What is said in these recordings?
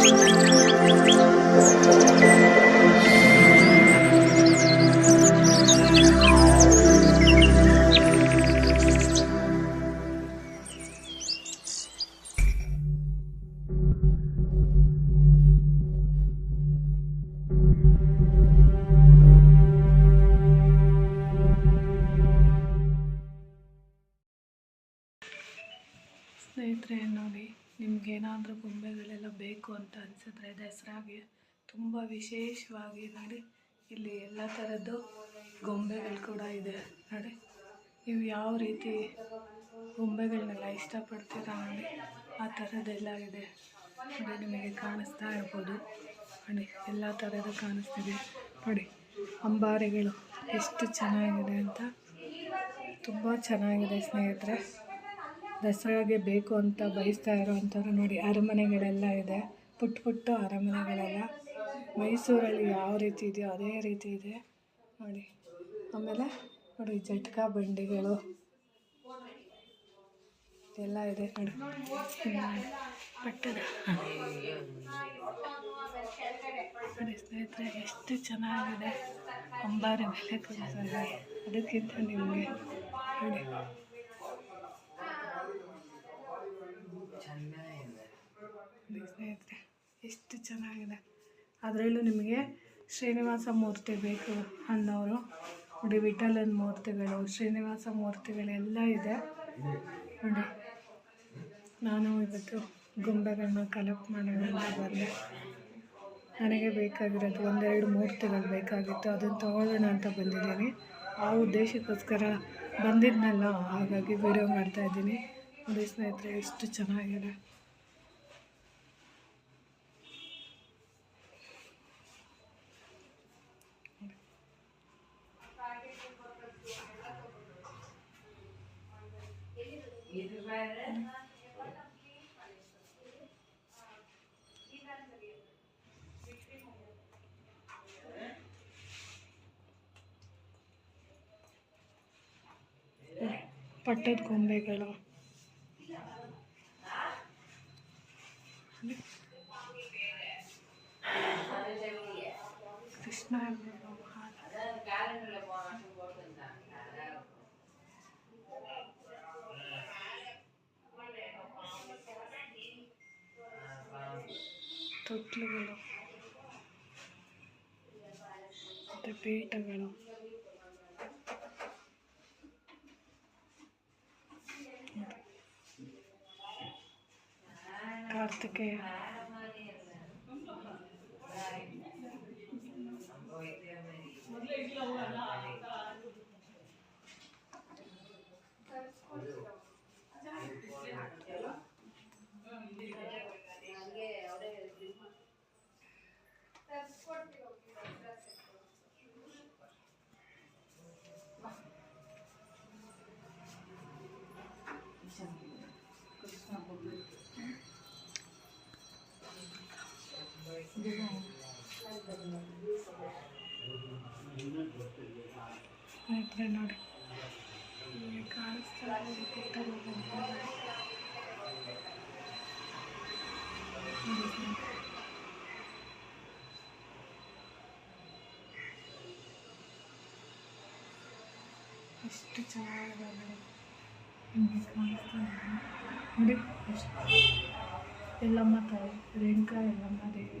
ಸ್ನೇಹಿತರೆ ಅನಿಸಿದ್ರೆ ದಸರಾಗೆ ತುಂಬ ವಿಶೇಷವಾಗಿ ನೋಡಿ. ಇಲ್ಲಿ ಎಲ್ಲ ಥರದ್ದು ಗೊಂಬೆಗಳು ಕೂಡ ಇದೆ ನೋಡಿ. ನೀವು ಯಾವ ರೀತಿ ಗೊಂಬೆಗಳನ್ನೆಲ್ಲ ಇಷ್ಟಪಡ್ತೀರಾ ನೋಡಿ? ಆ ಥರದ್ದೆಲ್ಲ ಇದೆ. ನೋಡಿ ನಿಮಗೆ ಕಾಣಿಸ್ತಾ ಇರ್ಬೋದು. ನೋಡಿ, ಎಲ್ಲ ಥರದ್ದು ಕಾಣಿಸ್ತಿದೆ. ನೋಡಿ, ಅಂಬಾರಿಗಳು ಎಷ್ಟು ಚೆನ್ನಾಗಿದೆ ಅಂತ. ತುಂಬ ಚೆನ್ನಾಗಿದೆ ಸ್ನೇಹಿತರೆ. ದಸರಾಗೆ ಬೇಕು ಅಂತ ಬಯಸ್ತಾ ಇರೋವಂಥವ್ರು ನೋಡಿ, ಅರಮನೆಗಳೆಲ್ಲ ಇದೆ. ಪುಟ್ಟ ಪುಟ್ಟ ಅರಮನೆಗಳೆಲ್ಲ ಮೈಸೂರಲ್ಲಿ ಯಾವ ರೀತಿ ಇದೆಯೋ ಅದೇ ರೀತಿ ಇದೆ. ನೋಡಿ, ಆಮೇಲೆ ನೋಡಿ ಜಟ್ಕಾ ಬಂಡಿಗಳು. ಎಲ್ಲ ಇದೆ ನೋಡಿ. ಪಟ್ಟಣ ಸ್ನೇಹಿತರೆ, ಎಷ್ಟು ಚೆನ್ನಾಗಿದೆ. ಅಂಬಾರಿ ಮೇಲೆ ಕೂರಿಸಿದ್ದಾರೆ ಅದಕ್ಕಿಂತ ನಿಮಗೆ ನೋಡಿ ಸ್ನೇಹಿತರೆ ಎಷ್ಟು ಚೆನ್ನಾಗಿದೆ. ಅದರಲ್ಲೂ ನಿಮಗೆ ಶ್ರೀನಿವಾಸ ಮೂರ್ತಿ ಬೇಕು ಅನ್ನೋರು, ನೋಡಿ ವಿಠಲನ್ ಮೂರ್ತಿಗಳು, ಶ್ರೀನಿವಾಸ ಮೂರ್ತಿಗಳೆಲ್ಲ ಇದೆ. ನೋಡಿ, ನಾನು ಇವತ್ತು ಗೊಂಬೆಗಳನ್ನ ಕಲೆಕ್ಟ್ ಮಾಡೋಣ ಅಂತ ಬಂದೆ. ನನಗೆ ಬೇಕಾಗಿರೋದು ಒಂದೆರಡು ಮೂರ್ತಿಗಳು ಬೇಕಾಗಿತ್ತು. ಅದನ್ನು ತಗೊಳ್ಳೋಣ ಅಂತ ಬಂದಿದ್ದೀನಿ. ಆ ಉದ್ದೇಶಕ್ಕೋಸ್ಕರ ಬಂದಿದ್ನಲ್ಲ, ಹಾಗಾಗಿ ವಿಡಿಯೋ ಮಾಡ್ತಾಯಿದ್ದೀನಿ ನೋಡಿ ಸ್ನೇಹಿತರೆ, ಎಷ್ಟು ಚೆನ್ನಾಗಿದೆ. ಪಟ್ಟದ ಗೊಂಬೆಗಳು ಕೃಷ್ಣ ತೊಟ್ಲುಗಳು ಮತ್ತು ಪೀಠಗಳು भारत के ಸ್ನೇಹಿತರೆ ನೋಡಿ. ಕಾಣಿಸ್ತಾ. ಎಷ್ಟು ಚೆನ್ನಾಗಿದೆ ನೋಡಿ. ಕಾಣಿಸ್ತಾ ನೋಡಿ ಎಷ್ಟು ಎಲ್ಲಮ್ಮ ತಾಯಿ, ರೇಣುಕಾ ಎಲ್ಲಮ್ಮ ದೇವಿ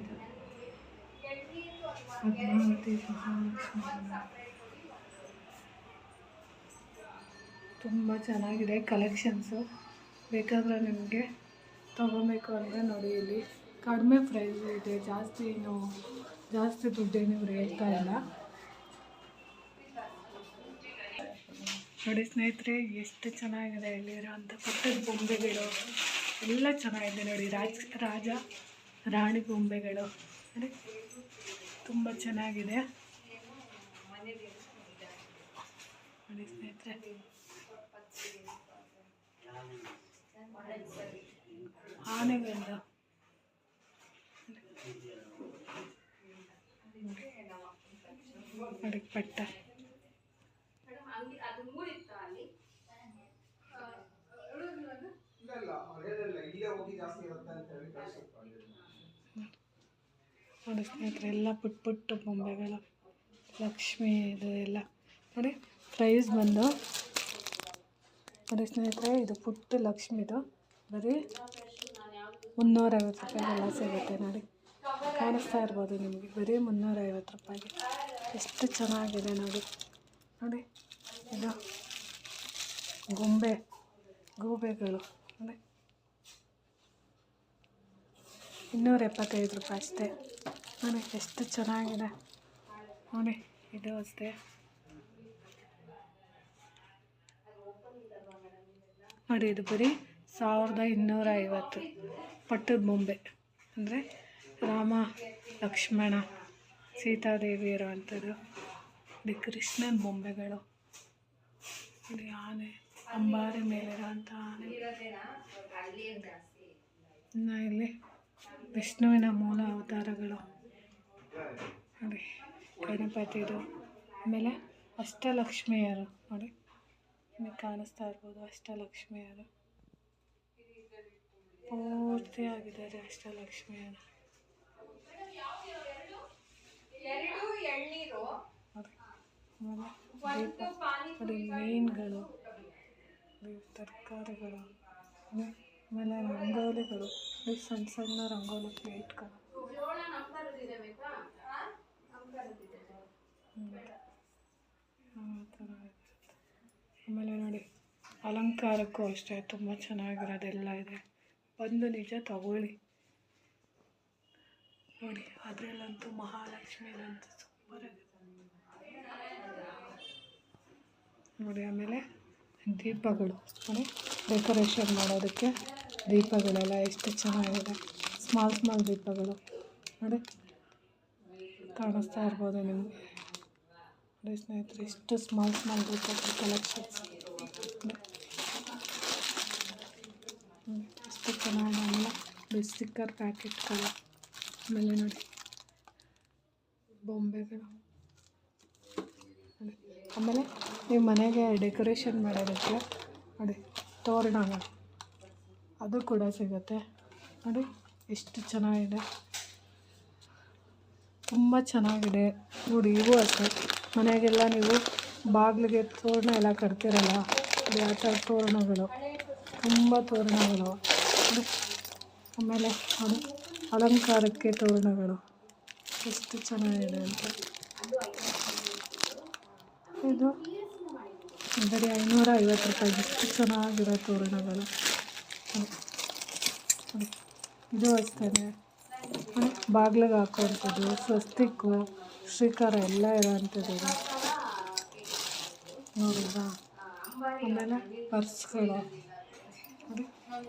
ಪದ್ಮಾವತಿ ತುಂಬ ಚೆನ್ನಾಗಿದೆ ಕಲೆಕ್ಷನ್ಸು ಬೇಕಾದರೆ ನಿಮಗೆ ತೊಗೊಬೇಕು ಅಂದರೆ ನೋಡಿ ಇಲ್ಲಿ. ಕಡಿಮೆ ಪ್ರೈಸ್ ಇದೆ, ಜಾಸ್ತಿ ಏನು, ಜಾಸ್ತಿ ದುಡ್ಡೇನು ಇವ್ರು ಹೇಳ್ತಾ ಇಲ್ಲ. ನೋಡಿ ಸ್ನೇಹಿತರೆ, ಎಷ್ಟು ಚೆನ್ನಾಗಿದೆ ಇಲ್ಲಿರೋಂಥ ಪಟ್ಟದ ಬೊಂಬೆಗಳು ಎಲ್ಲ ಚೆನ್ನಾಗಿದೆ ನೋಡಿ. ರಾಜ ರಾಜ ರಾಣಿ ಗೊಂಬೆಗಳು. ಅಂದರೆ ತುಂಬ ಚೆನ್ನಾಗಿದೆ. ನೋಡಿ ಸ್ನೇಹಿತರೆ. ಅದಕ್ಕೆ ಪಟ್ಟ ಇಲ್ಲ ಇಲ್ಲ ಹೇಳಿರಲಿಲ್ಲ ಇಲ್ಲೇ ಹೋಗಿ ನೋಡಿ ಸ್ನೇಹಿತರೆ, ಎಲ್ಲ ಪುಟ್ಟ ಪುಟ್ಟ ಬೊಂಬೆಗಳು, ಲಕ್ಷ್ಮಿ ಇದು ಎಲ್ಲ. ನೋಡಿ, ಪ್ರೈಸ್ ಬಂದು. ನೋಡಿ ಸ್ನೇಹಿತರೆ, ಇದು ಪುಟ್ಟ ಲಕ್ಷ್ಮಿದು. ಬರೀ ಮುನ್ನೂರೈವತ್ತು ರೂಪಾಯಿಗೆಲ್ಲ ಸಿಗುತ್ತೆ ನೋಡಿ. ಕಾಣಿಸ್ತಾ ಇರ್ಬೋದು ನಿಮಗೆ. ಬರೀ ಮುನ್ನೂರೈವತ್ತು ರೂಪಾಯಿಗೆ. ಎಷ್ಟು ಚೆನ್ನಾಗಿದೆ ನೋಡಿ. ನೋಡಿ, ಇದು ಗೊಂಬೆ, ಗೂಬೆಗಳು. ನೋಡಿ. ಇನ್ನೂರ ಎಪ್ಪತ್ತೈದು ರೂಪಾಯಿ ಅಷ್ಟೇ. ನೋಡಿ, ಎಷ್ಟು ಚೆನ್ನಾಗಿದೆ. ನೋಡಿ, ಇದು ಅಷ್ಟೇ. ನೋಡಿ, ಇದು ಬರೀ ಸಾವಿರದ ಇನ್ನೂರ ಐವತ್ತು. ಪಟ್ಟದ ಬೊಂಬೆ. ಅಂದರೆ ರಾಮ, ಲಕ್ಷ್ಮಣ, ಸೀತಾದೇವಿ ಇರುವಂಥದ್ದು. ಇಲ್ಲಿ ಕೃಷ್ಣನ ಬೊಂಬೆಗಳು. ಇಲ್ಲಿ ಆನೆ, ಅಂಬಾರಿ ಮೇಲಿರೋಂಥ ಆನೆ. ಇಲ್ಲಿ ವಿಷ್ಣುವಿನ ಮೂಲ ಅವತಾರಗಳು. ನೋಡಿ, ಗಣಪತಿದು. ಆಮೇಲೆ ಅಷ್ಟಲಕ್ಷ್ಮಿಯರು. ನೋಡಿ, ನಿಮಗೆ ಕಾಣಿಸ್ತಾ ಇರ್ಬೋದು ಅಷ್ಟಲಕ್ಷ್ಮಿಯರು. ಪೂರ್ತಿ ಆಗಿದ್ದಾರೆ ಅಷ್ಟಲಕ್ಷ್ಮಿಯರು. ನೋಡಿ ಮೀನುಗಳು. ತರಕಾರಿಗಳು. ಆಮೇಲೆ ರಂಗೋಲಿಗಳು ಸಣ್ಣ ಸಣ್ಣ ರಂಗೋಲಿ ಪ್ಲೇಟ್ಗಳು. ಆ ಥರ. ಆಮೇಲೆ ನೋಡಿ, ಅಲಂಕಾರಕ್ಕೂ ಅಷ್ಟೇ, ತುಂಬ ಚೆನ್ನಾಗಿರೋದೆಲ್ಲ ಇದೆ. ಬಂದು ನಿಜ ತಗೊಳ್ಳಿ. ನೋಡಿ, ಅದರಲ್ಲಂತೂ ಮಹಾಲಕ್ಷ್ಮಿಲಂತೂ ಸೂಪರ್ ನೋಡಿ, ಆಮೇಲೆ ದೀಪಗಳು. ನೋಡಿ ಡೆಕೋರೇಷನ್ ಮಾಡೋದಕ್ಕೆ ದೀಪಗಳೆಲ್ಲ ಎಷ್ಟು ಚೆನ್ನಾಗಿದೆ. ಸ್ಮಾಲ್ ಸ್ಮಾಲ್ ದೀಪಗಳು. ನೋಡಿ, ಕಾಣಿಸ್ತಾ ಇರ್ಬೋದು ನಿಮಗೆ. ನೋಡಿ ಸ್ನೇಹಿತರೆ ಎಷ್ಟು ಸ್ಮಾಲ್ ಸ್ಮಾಲ್ ದೀಪಗಳು ಕಲೆಕ್ಷನ್ಸ್ ಎಷ್ಟು ಚೆನ್ನಾಗಿದೆ ಆಮೇಲೆ ಸ್ಟಿಕ್ಕರ್ ಪ್ಯಾಕೆಟ್ಗಳು ಆಮೇಲೆ ನೋಡಿ, ಬೊಂಬೆಗಳು. ಆಮೇಲೆ ನೀವು ಮನೆಗೆ ಡೆಕೋರೇಷನ್ ಮಾಡೋದಕ್ಕೆ ನೋಡಿ, ತೋರಣಗಳು. ಅದು ಕೂಡ ಸಿಗುತ್ತೆ. ನೋಡಿ, ಎಷ್ಟು ಚೆನ್ನಾಗಿದೆ. ತುಂಬ ಚೆನ್ನಾಗಿದೆ. ನೋಡಿ ಇವು ಅಷ್ಟೇ. ಮನೆಗೆಲ್ಲ ನೀವು ಬಾಗಿಲಿಗೆ ತೋರಣ ಎಲ್ಲ ಕಟ್ತಿರಲ್ಲ ಆ ಥರ ತೋರಣಗಳು? ತುಂಬ ತೋರಣಗಳು. ಆಮೇಲೆ ನೋಡಿ, ಅಲಂಕಾರಕ್ಕೆ ತೋರಣಗಳು. ಎಷ್ಟು ಚೆನ್ನಾಗಿದೆ ಅಂತ. ಇದು ಬರೀ ಐನೂರ ಐವತ್ತು ರೂಪಾಯಿ. ಎಷ್ಟು ಚೆನ್ನಾಗಿರೋ ತೋರಣಗಳು. ಇದು ಅಷ್ಟೇ. ಬಾಗ್ಲಿಗೆ ಹಾಕೋವಂಥದ್ದು, ಸ್ವಸ್ತಿಕ್ಕು ಶ್ರೀಕಾರ ಎಲ್ಲ ಇರೋವಂಥದ್ದು ನೋಡಿದ್ರಾ? ಆಮೇಲೆ ಪರ್ಸ್ಗಳು.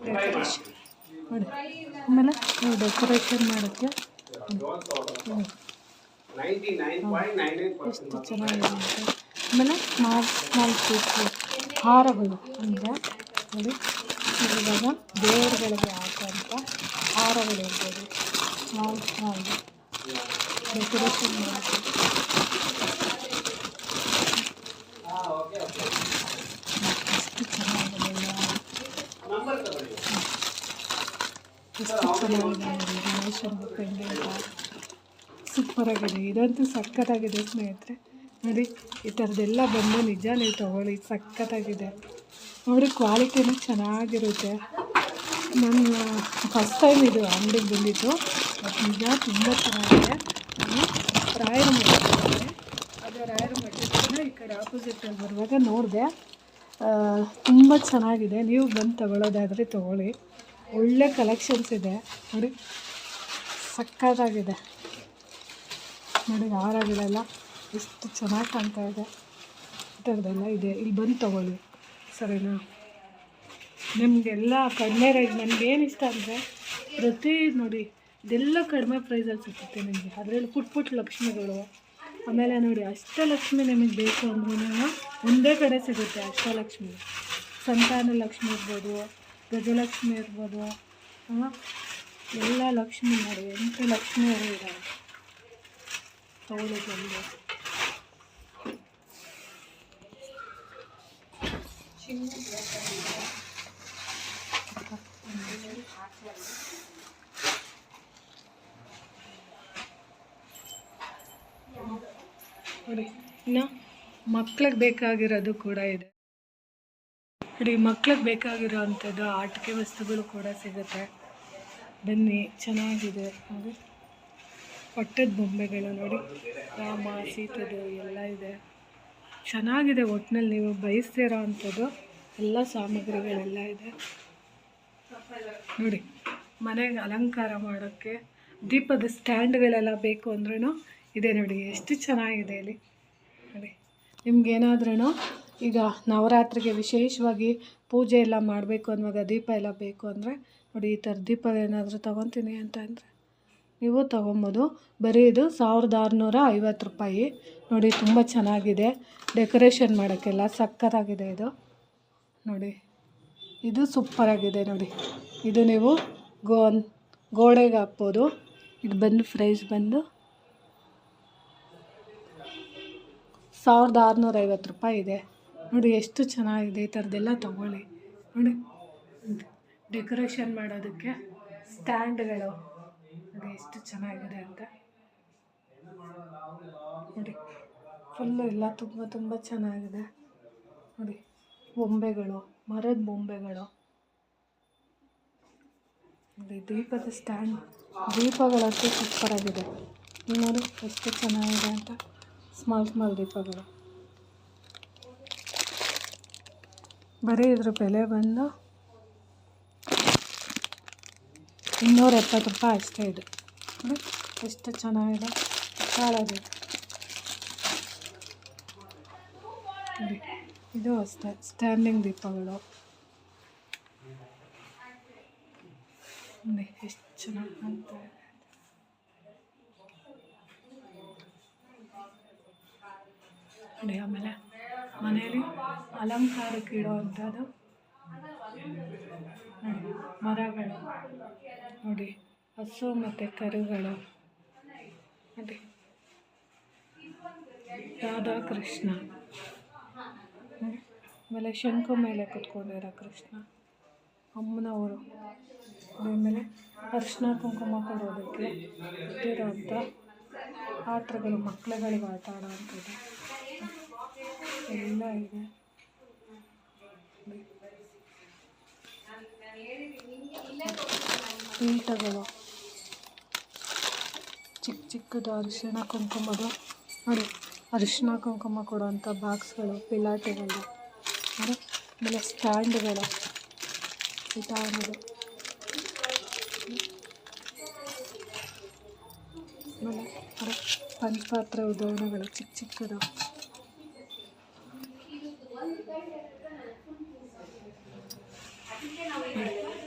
ಡೆಕೋರೇಷನ್ ನೋಡಿ, ಆಮೇಲೆ ನೀವು ಡೆಕೋರೇಷನ್ ಮಾಡೋಕ್ಕೆ ಎಷ್ಟು ಚೆನ್ನಾಗಿದೆ ಅಂತ ಆಮೇಲೆ ಸ್ಮಾಲ್ ಪೀಸು, ಹಾರಗಳು. ಅಂದರೆ ನೋಡಿ ಇವಾಗ ದೇವರುಗಳಿಗೆ ಹಾಕುವಂಥ ಹಾರಗಳು ಇರ್ಬೋದು. ಸ್ಮಾಲ್ ಸ್ಮಾಲ್ ಡೆಕೋರೇಷನ್ ಮಾಡಿ ಎಷ್ಟು ಚೆನ್ನಾಗಿದೆ. ಎಷ್ಟು ಚೆನ್ನಾಗಿದೆ. ಗಣೇಶನ ಪೆಂಡೆಂಟ ಸೂಪರಾಗಿದೆ ಇದಂತೂ ಸಖತ್ತಾಗಿದೆ ಸ್ನೇಹಿತರೆ. ನೋಡಿ, ಈ ಥರದ್ದೆಲ್ಲ ಬಂದು ನಿಜ ನೀವು ತೊಗೊಳ್ಳಿ. ಸಖತ್ತಾಗಿದೆ. ನೋಡಿ ಕ್ವಾಲಿಟಿನೂ ಚೆನ್ನಾಗಿರುತ್ತೆ. ನನ್ನ ಫಸ್ಟ್ ಟೈಮ್ ಇದು ಅಂಗಡಿಗೆ ಬಂದಿದ್ದು. ಬಟ್ ತುಂಬ ಚೆನ್ನಾಗಿದೆ. ನಾನು ರಾಯರ ಮಠಕ್ಕೆ ಅದು ರಾಯರ ಮಠದಿಂದ ಈ ಕಡೆ ಆಪೋಸಿಟಲ್ಲಿ ಬರುವಾಗ ನೋಡಿದೆ. ತುಂಬ ಚೆನ್ನಾಗಿದೆ. ನೀವು ಬಂದು ತಗೊಳ್ಳೋದಾದರೆ ತೊಗೊಳ್ಳಿ. ಒಳ್ಳೆ ಕಲೆಕ್ಷನ್ಸ್ ಇದೆ. ನೋಡಿ, ಸಕ್ಕತ್ತಾಗಿದೆ. ನೋಡಿ ಹಾರಗಳೆಲ್ಲ ಎಷ್ಟು ಚೆನ್ನಾಗಿ ಕಾಣ್ತಾ ಇದೆ. ಈ ಥರದ್ದೆಲ್ಲ ಇದೆ. ಇಲ್ಲಿ ಬಂದು ತೊಗೊಳ್ಳಿ. ಸರಿನಾ? ನಿಮಗೆಲ್ಲ ಕಡಿಮೆ ರೇಟ್ ನನಗೇನು ಇಷ್ಟ ಅಂದರೆ ಪ್ರತಿ ನೋಡಿ ಇದೆಲ್ಲ ಕಡಿಮೆ ಪ್ರೈಸಲ್ಲಿ ಸಿಗುತ್ತೆ ನಿಮಗೆ. ಅದರಲ್ಲಿ ಪುಟ್ ಪುಟ್ ಲಕ್ಷ್ಮಿಗಳು. ಆಮೇಲೆ ನೋಡಿ ಅಷ್ಟಲಕ್ಷ್ಮಿ ನಿಮಗೆ ಬೇಕು ಅಂದ್ರೂ ಒಂದೇ ಕಡೆ ಸಿಗುತ್ತೆ ಅಷ್ಟಲಕ್ಷ್ಮಿ ಸಂತಾನ ಲಕ್ಷ್ಮಿ ಇರ್ಬೋದು, ಗಜಲಕ್ಷ್ಮಿ ಇರ್ಬೋದು ಎಲ್ಲ ಲಕ್ಷ್ಮಿ ನೋಡಿ ಎಂಟು ಲಕ್ಷ್ಮಿಯರು ಇದ್ದಾರೆ ತಗೊಳ್ಳೋದ್ರಲ್ಲಿ ನೋಡಿ, ಇನ್ನು ಮಕ್ಳಿಗೆ ಬೇಕಾಗಿರೋದು ಕೂಡ ಇದೆ. ನೋಡಿ, ಮಕ್ಳಿಗೆ ಬೇಕಾಗಿರೋ ಅಂಥದ್ದು ಆಟಿಕೆ ವಸ್ತುಗಳು ಕೂಡ ಸಿಗುತ್ತೆ. ಬನ್ನಿ, ಚೆನ್ನಾಗಿದೆ. ನೋಡಿ ಪಟ್ಟದ ಬೊಂಬೆಗಳು ನೋಡಿ. ರಾಮ, ಸೀತದು ಎಲ್ಲ ಇದೆ. ಚೆನ್ನಾಗಿದೆ ಒಟ್ಟಿನಲ್ಲಿ ನೀವು ಬಯಸ್ತಿರೋ ಅಂಥದ್ದು ಎಲ್ಲ ಸಾಮಗ್ರಿಗಳೆಲ್ಲ ಇದೆ. ನೋಡಿ, ಮನೆಗೆ ಅಲಂಕಾರ ಮಾಡೋಕ್ಕೆ ದೀಪದ ಸ್ಟ್ಯಾಂಡ್ಗಳೆಲ್ಲ ಬೇಕು ಅಂದ್ರೂ ಇದೆ ನೋಡಿ, ಎಷ್ಟು ಚೆನ್ನಾಗಿದೆ ಇಲ್ಲಿ. ನೋಡಿ ನಿಮ್ಗೇನಾದ್ರೂ ಈಗ ನವರಾತ್ರಿಗೆ ವಿಶೇಷವಾಗಿ ಪೂಜೆ ಎಲ್ಲ ಮಾಡಬೇಕು ಅನ್ನುವಾಗ ದೀಪ ಎಲ್ಲ ಬೇಕು ಅಂದರೆ ನೋಡಿ ಈ ಥರ ದೀಪ ಏನಾದರೂ ತೊಗೊತೀನಿ ಅಂತ ಅಂದರೆ ನೀವು ತೊಗೊಬೋದು. ಬರೀ ಇದು ಸಾವಿರದ ಆರುನೂರ ಐವತ್ತು ರೂಪಾಯಿ. ನೋಡಿ, ತುಂಬ ಚೆನ್ನಾಗಿದೆ. ಡೆಕೋರೇಷನ್ ಮಾಡೋಕ್ಕೆಲ್ಲ ಸಕ್ಕತ್ತಾಗಿದೆ ಇದು. ನೋಡಿ, ಇದು ಸೂಪರಾಗಿದೆ ನೋಡಿ. ಇದು ನೀವು ಗೋ ಗೋಡೆಗೆ ಹಾಕ್ಬೋದು. ಇದು ಬಂದು ಪ್ರೈಸ್ ಬಂದು ಸಾವಿರದ ಆರುನೂರ ಐವತ್ತು ರೂಪಾಯಿ ಇದೆ. ನೋಡಿ, ಎಷ್ಟು ಚೆನ್ನಾಗಿದೆ ಈ ಥರದ್ದೆಲ್ಲ ತೊಗೊಳ್ಳಿ. ನೋಡಿ, ಡೆಕೋರೇಷನ್ ಮಾಡೋದಕ್ಕೆ ಸ್ಟ್ಯಾಂಡ್ಗಳು. ನೋಡಿ ಎಷ್ಟು ಚೆನ್ನಾಗಿದೆ ಅಂತ. ನೋಡಿ ಫುಲ್ಲು ಎಲ್ಲ ತುಂಬ ತುಂಬ ಚೆನ್ನಾಗಿದೆ. ನೋಡಿ, ಬೊಂಬೆಗಳು, ಮರದ ಬೊಂಬೆಗಳು. ನೋಡಿ, ದೀಪದ ಸ್ಟ್ಯಾಂಡ್ ದೀಪಗಳಂತೂ ಸೂಪರಾಗಿದೆ ನೋಡಿ, ಎಷ್ಟು ಚೆನ್ನಾಗಿದೆ ಅಂತ. ಸ್ಮಾಲ್ ಸ್ಮಾಲ್ ದೀಪಗಳು. ಬರೀ ಇದ್ರ ಬೆಲೆ ಬಂದು ಇನ್ನೂರ ಎಪ್ಪತ್ತು ರೂಪಾಯಿ ಅಷ್ಟೇ ಇದು. ಎಷ್ಟು ಚೆನ್ನಾಗಿದೆ? ಕಾಳದು ಇದು ಅಷ್ಟೇ, ಸ್ಟ್ಯಾಂಡಿಂಗ್ ದೀಪಗಳು. ನೋಡಿ, ಎಷ್ಟು ಚೆನ್ನಾಗಿ ಅಂತ ನೋಡಿ, ಆಮೇಲೆ ಮನೆಯಲ್ಲಿ ಅಲಂಕಾರಕ್ಕೆ ಇಡುವಂಥದ್ದು. ಮರಗಳು. ನೋಡಿ, ಹಸು ಮತ್ತು ಕರುಗಳು. ನೋಡಿ ರಾಧಾಕೃಷ್ಣ. ಕೃಷ್ಣ ಆಮೇಲೆ ಶಂಕು ಮೇಲೆ ಕುತ್ಕೊಂಡಿರೋ ಕೃಷ್ಣ. ಅಮ್ಮನವರು ಆಮೇಲೆ ಅರ್ಶಿನ ಕುಂಕುಮ ಕೊಡೋದಕ್ಕೆ ಇಟ್ಟಿರೋಂಥ ಆಟಗಳು ಮಕ್ಕಳುಗಳಿಗೆ ಆಟ ಆಡೋವಂಥದ್ದು ಎಲ್ಲ ಇದೆ. ಪೀಠಗಳು ಚಿಕ್ಕ ಚಿಕ್ಕದು ಅರಿಶಿಣ ಕುಂಕುಮದ ನೋಡಿ, ಅರಿಶಿಣ ಕುಂಕುಮ ಕೊಡುವಂಥ ಬಾಕ್ಸ್ಗಳು, ಪಿಲಾಟೆಗಳು. ಅಂದರೆ ಆಮೇಲೆ ಸ್ಟ್ಯಾಂಡ್ಗಳು. ವಿಧಾನಗಳು ಆಮೇಲೆ ನೋಡಿ ಪಂಚಪಾತ್ರೆ ಉದಾಹರಣೆಗಳು ಚಿಕ್ಕ ಚಿಕ್ಕದು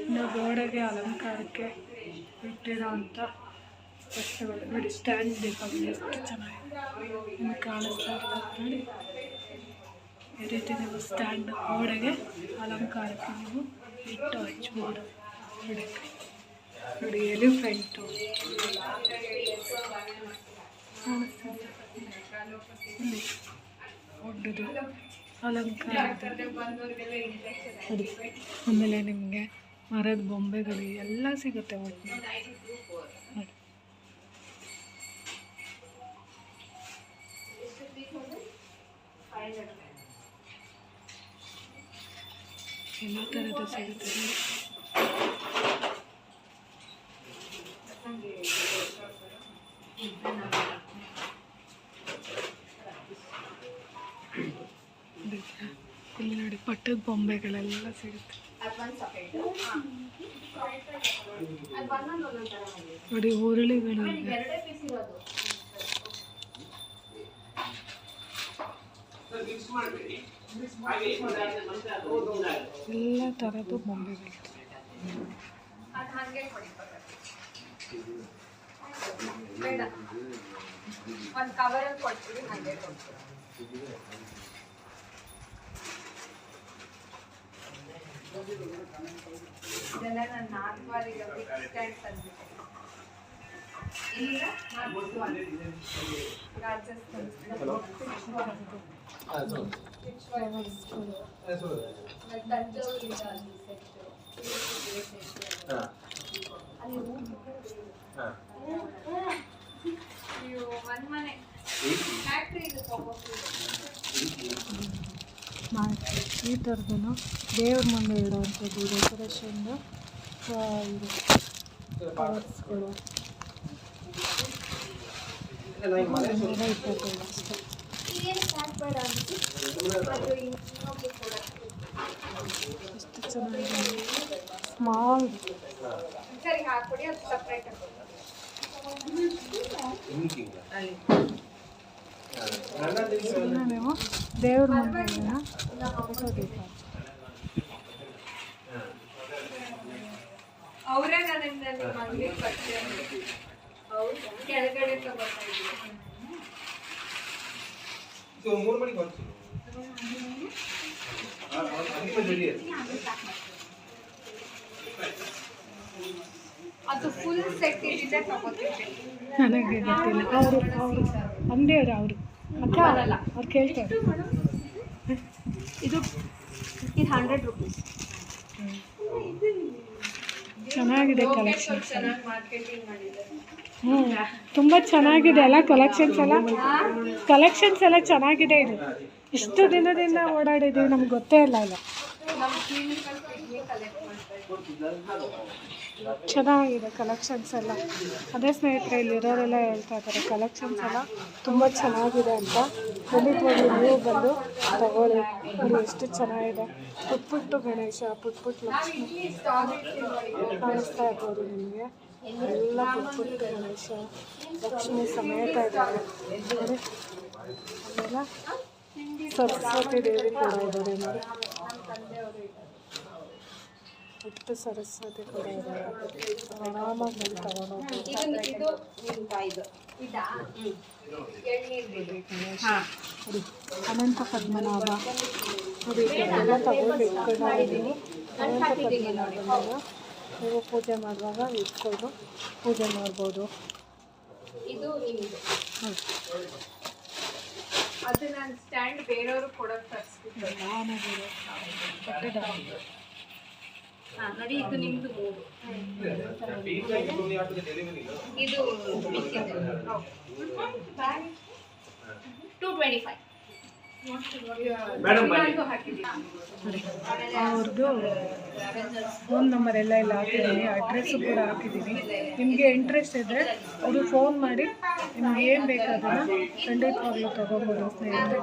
ಇನ್ನು ಗೋಡೆಗೆ ಅಲಂಕಾರಕ್ಕೆ ಇಟ್ಟಿರೋಂಥ ವಸ್ತುಗಳು. ನೋಡಿ ಸ್ಟ್ಯಾಂಡ್ ದೀಪಗಳು ಎಷ್ಟು ಚೆನ್ನಾಗಿದೆ. ನಿಮಗೆ ಕಾಣಿಸ್ತಾ ಇಲ್ಲ ನೋಡಿ. ಈ ರೀತಿ ನೀವು ಸ್ಟ್ಯಾಂಡ್ ಗೋಡೆಗೆ ಅಲಂಕಾರಕ್ಕೆ ನೀವು ಇಟ್ಟು ಹಚ್ಬೋದು ನೋಡಿ. ನೋಡಿ ಎಲಿಫೆಂಟು ಇಲ್ಲಿ ಅಲಂಕಾರ. ಆಮೇಲೆ ನಿಮಗೆ ಮರದ ಬೊಂಬೆಗಳು ಎಲ್ಲ ಸಿಗುತ್ತೆ ಒಟ್ಟು. ಎಲ್ಲ ಥರದ ಸಿಗುತ್ತೆ. ಇಲ್ಲಿ ನೋಡಿ ಪಟ್ಟದ ಬೊಂಬೆಗಳೆಲ್ಲ ಸಿಗುತ್ತೆ. ನೋಡಿ ಹುರುಳಿಗಳು. ಇದೆ ಎಲ್ಲ ಥರದ್ದು ಬೊಂಬೆಗಳು. ಒಂದು ಕವರಲ್ಲಿ ಕೊಡ್ತೀವಿ ಹಾಗೆ ಕೊಡ್ತೀವಿ. ಇದೆಲ್ಲ ನಾನು ನಾಲ್ಕು ಬಾರಿ ಸ್ಟ್ಯಾಂಡ್ ತಂದಿದ್ದೆ ಈಗ ತಂಜಾವೂರಿಂದ ಅಲ್ಲಿ ಸೆಟ್ಟು ಅಲ್ಲಿ ನೀವು ಒಂದು ಮನೆ ಫ್ಯಾಕ್ಟ್ರಿ ಇದೆ ಮಾಡ್ತಾರೆ ಈ ಥರದ್ದು ದೇವ್ರ ಮುಂದೆ ಇಡುವಂಥದ್ದು ಡೆಕೋರೇಷನ್ದು. ಇದು ಇಪ್ಪತ್ತೇಳು ಅಷ್ಟೇ ಎಷ್ಟು ಚೆನ್ನಾಗಿದೆ. ಸ್ಮಾಲ್ ಸರಿ ಹಾಕ್ಬಿಡಿ ಅದು ಸಪ್ರೇಟ್ ದೇವ್ರ ಮುಂದೆ ಇದನ್ನ ಇಟ್ಕೋಬೇಕು. ಅವರೇ ನನ್ನಿಂದ ನಿಮ್ಮ ಅಂಗಡಿ ಪರಿಚಯ ಹೌದಾ ಕೆಳಗಡೆ ತಗೋತಾ ಇದ್ದೀನಿ ಮೂರು ಮಣಿಗೆ ಬಂತು ರೆಡಿ ಅದು ಫುಲ್ ಸೆಟ್ ಇದ್ದಿದ್ದೆ ತಗೋತಿದ್ದೆ. ನನಗೆ ಗೊತ್ತಿಲ್ಲ. ಅವರು ಅವರು ಅಂಗಡಿಯವರು ಅವರು. ಅಕ್ಕ ಅವ್ರು ಕೇಳ್ತಾರೆ. ಇದು ಇದು ಹಂಡ್ರೆಡ್ ರುಪೀಸ್ ಚೆನ್ನಾಗಿದೆ ಕಲೆಕ್ಷನ್ಸ್ ಹ್ಞೂ ತುಂಬ ಚೆನ್ನಾಗಿದೆ ಅಲ್ಲ ಕಲೆಕ್ಷನ್ಸ್ ಎಲ್ಲ? ಕಲೆಕ್ಷನ್ಸ್ ಎಲ್ಲ ಚೆನ್ನಾಗಿದೆ ಇದು. ಇಷ್ಟು ದಿನದಿಂದ ಓಡಾಡಿದ್ದೀವಿ ನಮ್ಗೆ ಗೊತ್ತೇ ಇಲ್ಲ ಇಲ್ಲ ಚೆನ್ನಾಗಿದೆ ಕಲೆಕ್ಷನ್ಸ್ ಎಲ್ಲ. ಅದೇ ಸ್ನೇಹಿತರೆ ಇಲ್ಲಿರೋರೆಲ್ಲ ಹೇಳ್ತಾ ಇದ್ದಾರೆ ಕಲೆಕ್ಷನ್ಸ್ ಎಲ್ಲ ತುಂಬ ಚೆನ್ನಾಗಿದೆ ಅಂತ. ಖಂಡಿತವಾಗಿ ನೀವು ಬಂದು ತಗೊಳ್ಳಿ. ನೋಡಿ ಎಷ್ಟು ಚೆನ್ನಾಗಿದೆ. ಪುಟ್ ಪುಟ್ಟು ಗಣೇಶ ಪುಟ್ ಲಕ್ಷ್ಮಿ ಕಾಣಿಸ್ತಾ ಇರ್ಬೋದು ನಿಮಗೆ. ಎಲ್ಲ ಗಣೇಶ, ಲಕ್ಷ್ಮಿ ಸಮೇತ ಇದ್ದಾರೆ. ಆಮೇಲೆ ಸರಸ್ವತಿ ದೇವಿ ಕೂಡ ಇದ್ದಾರೆ ನೋಡಿ ಪುಟ್ಟ ಸರಸ್ವತಿ ಕೂಡ ಆರಾಮಾಗಿ ಮೇಲೆ ಇದು ಅನಂತ ಪದ್ಮನಾಭ ನೋಡಿ ತಗೊಂಡು ಅನಂತ ಪದ್ಮನಾಭನ ನೀವು ಪೂಜೆ ಮಾಡುವಾಗ ಇಟ್ಕೊಂಡು ಪೂಜೆ ಮಾಡ್ಬೋದು ಇದು ಹ್ಞೂ. ಅದು ನಾನು ಸ್ಟ್ಯಾಂಡ್ ಬೇರೆಯವರು ಕೊಡೋದು ತರಿಸ್ಬಿಟ್ಟು ಹಾಂ ನೋಡಿ ಇದು ನಿಮ್ದು ಮೂರು ಡೆಲಿವರಿ ಇದು ಟೂ ಟ್ವೆಂಟಿ ಫೈವ್ ಅವ್ರದ್ದು ಫೋನ್ ನಂಬರ್ ಎಲ್ಲ ಎಲ್ಲ ಹಾಕಿದ್ದೀನಿ. ಅಡ್ರೆಸ್ಸು ಕೂಡ ಹಾಕಿದ್ದೀನಿ. ನಿಮಗೆ ಇಂಟ್ರೆಸ್ಟ್ ಇದ್ದರೆ ಅವರು ಫೋನ್ ಮಾಡಿ ನಿಮ್ಗೆ ಏನು ಬೇಕು ಅದನ್ನು ಖಂಡಿತವಾಗ್ಲೂ ತೊಗೊಬೋದು ಸ್ನೇಹಿತರೆ